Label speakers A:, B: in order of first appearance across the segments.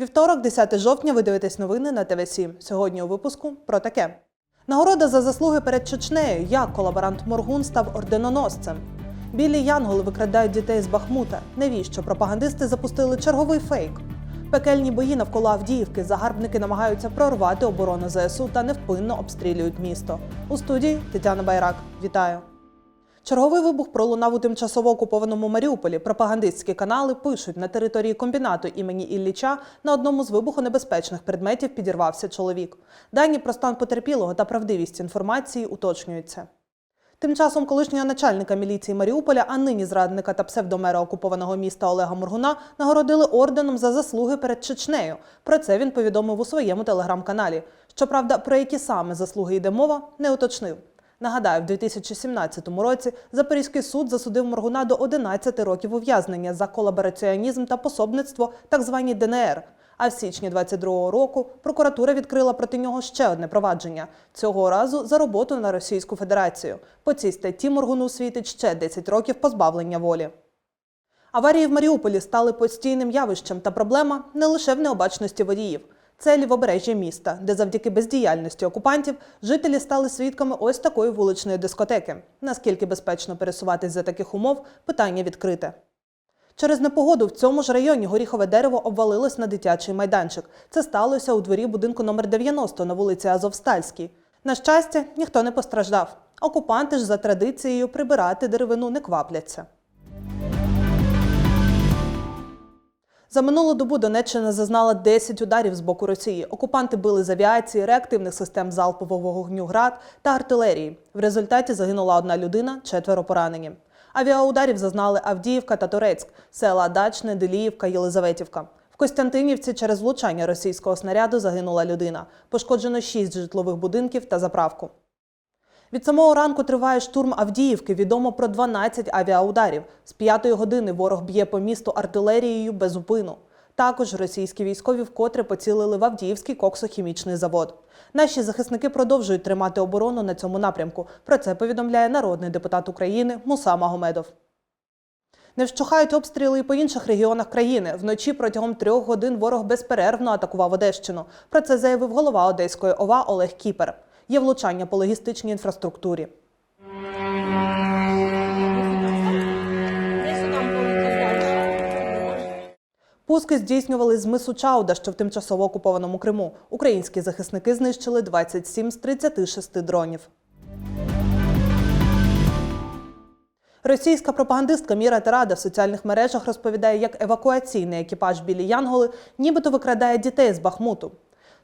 A: Вівторок, 10 жовтня, ви дивитесь новини на ТВ 7 Сьогодні у випуску про таке. Нагорода за заслуги перед Чечнею. Як колаборант Моргун став орденоносцем. Білі янголи викрадають дітей з Бахмута. Навіщо пропагандисти запустили черговий фейк? Пекельні бої навколо Авдіївки. Загарбники намагаються прорвати оборону ЗСУ та невпинно обстрілюють місто. У студії Тетяна Байрак. Вітаю. Черговий вибух пролунав у тимчасово окупованому Маріуполі. Пропагандистські канали пишуть, на території комбінату імені Ілліча на одному з вибухонебезпечних предметів підірвався чоловік. Дані про стан потерпілого та правдивість інформації уточнюються. Тим часом колишнього начальника міліції Маріуполя, а нині зрадника та псевдомера окупованого міста Олега Моргуна нагородили орденом за заслуги перед Чечнею. Про це він повідомив у своєму телеграм-каналі. Щоправда, про які саме заслуги йде мова, не уточнив. Нагадаю, в 2017 році Запорізький суд засудив Моргуна до 11 років ув'язнення за колабораціонізм та пособництво так званій ДНР. А в січні 22-го року прокуратура відкрила проти нього ще одне провадження цього разу за роботу на Російську Федерацію. По цій статті Моргуну світить ще 10 років позбавлення волі. Аварії в Маріуполі стали постійним явищем, та проблема не лише в необачності водіїв. Це лівобережжя міста, де завдяки бездіяльності окупантів жителі стали свідками ось такої вуличної дискотеки. Наскільки безпечно пересуватись за таких умов, питання відкрите. Через непогоду в цьому ж районі горіхове дерево обвалилось на дитячий майданчик. Це сталося у дворі будинку номер 90 на вулиці Азовстальській. На щастя, ніхто не постраждав. Окупанти ж за традицією прибирати деревину не квапляться. За минулу добу Донеччина зазнала 10 ударів з боку Росії. Окупанти били з авіації, реактивних систем залпового вогню град та артилерії. В результаті загинула одна людина, четверо поранені. Авіаударів зазнали Авдіївка та Турецьк, села Дачне, Деліївка, Єлизаветівка. В Костянтинівці через влучання російського снаряду загинула людина. Пошкоджено 6 житлових будинків та заправку. Від самого ранку триває штурм Авдіївки. Відомо про 12 авіаударів. З п'ятої години ворог б'є по місту артилерією без упину. Також російські військові вкотре поцілили в Авдіївський коксохімічний завод. Наші захисники продовжують тримати оборону на цьому напрямку. Про це повідомляє народний депутат України Муса Магомедов. Не вщухають обстріли і по інших регіонах країни. Вночі протягом трьох годин ворог безперервно атакував Одещину. Про це заявив голова Одеської ОВА Олег Кіпер. Є влучання по логістичній інфраструктурі. Пуски здійснювали з мису Чауда, що в тимчасово окупованому Криму. Українські захисники знищили 27 з 36 дронів. Російська пропагандистка Міра Терада в соціальних мережах розповідає, як евакуаційний екіпаж білі Янголи нібито викрадає дітей з Бахмуту.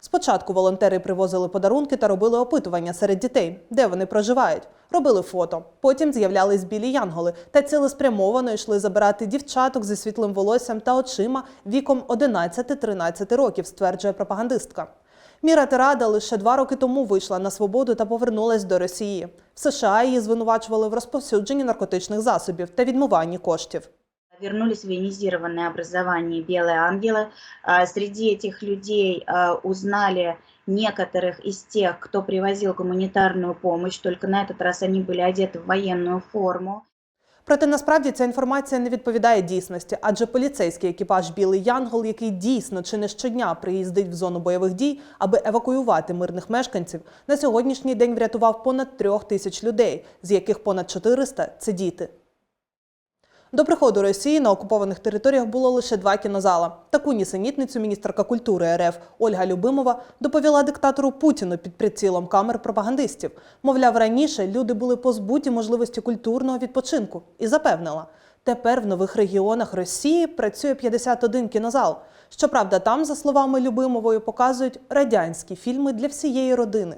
A: Спочатку волонтери привозили подарунки та робили опитування серед дітей, де вони проживають. Робили фото. Потім з'являлись білі янголи та цілеспрямовано йшли забирати дівчаток зі світлим волоссям та очима віком 11-13 років, стверджує пропагандистка. Міра Терада лише два роки тому вийшла на свободу та повернулась до Росії. В США її звинувачували в розповсюдженні наркотичних засобів та відмиванні коштів
B: Вернулись в военизированное образование «Белые ангелы». А, Среди этих людей а, узнали некоторых из тех, кто привозил гуманитарную помощь, только на этот раз они были одеты в военную форму.
A: Проте насправді ця інформація не відповідає дійсності, адже поліцейський екіпаж Білий Янгол, який дійсно чи не щодня приїздить в зону бойових дій, аби евакуювати мирних мешканців, на сьогоднішній день врятував понад трьох тисяч людей, з яких понад 400 – це діти. До приходу Росії на окупованих територіях було лише два кінозала. Таку нісенітницю міністерка культури РФ Ольга Любимова доповіла диктатору Путіну під прицілом камер пропагандистів. Мовляв, раніше люди були позбуті можливості культурного відпочинку і запевнила, тепер в нових регіонах Росії працює 51 кінозал. Щоправда, там, за словами Любимової, показують радянські фільми для всієї родини.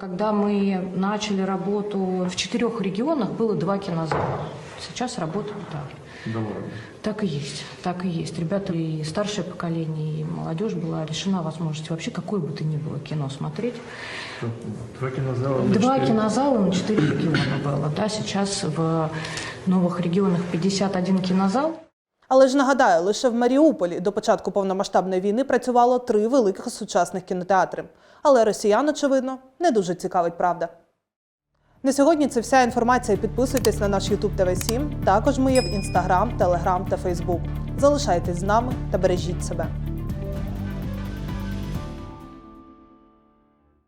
C: Когда мы начали работу в четырех регионах, было два кинозала. Сейчас работают так.
D: Да ладно.
C: Так и есть, так и есть. Ребята и старшее поколение, и молодежь была лишена возможности вообще какое бы то ни было кино смотреть.
D: Два кинозала на
C: Два
D: четыре.
C: кинозала на четыре региона было. Да, сейчас в новых регионах 51 кинозал.
A: Але ж нагадаю, лише в Маріуполі до початку повномасштабної війни працювало три великих сучасних кінотеатри. Але росіян, очевидно, не дуже цікавить правда. На сьогодні це вся інформація. Підписуйтесь на наш YouTube tv 7 Також ми є в Instagram, Telegram та Facebook. Залишайтесь з нами та бережіть себе.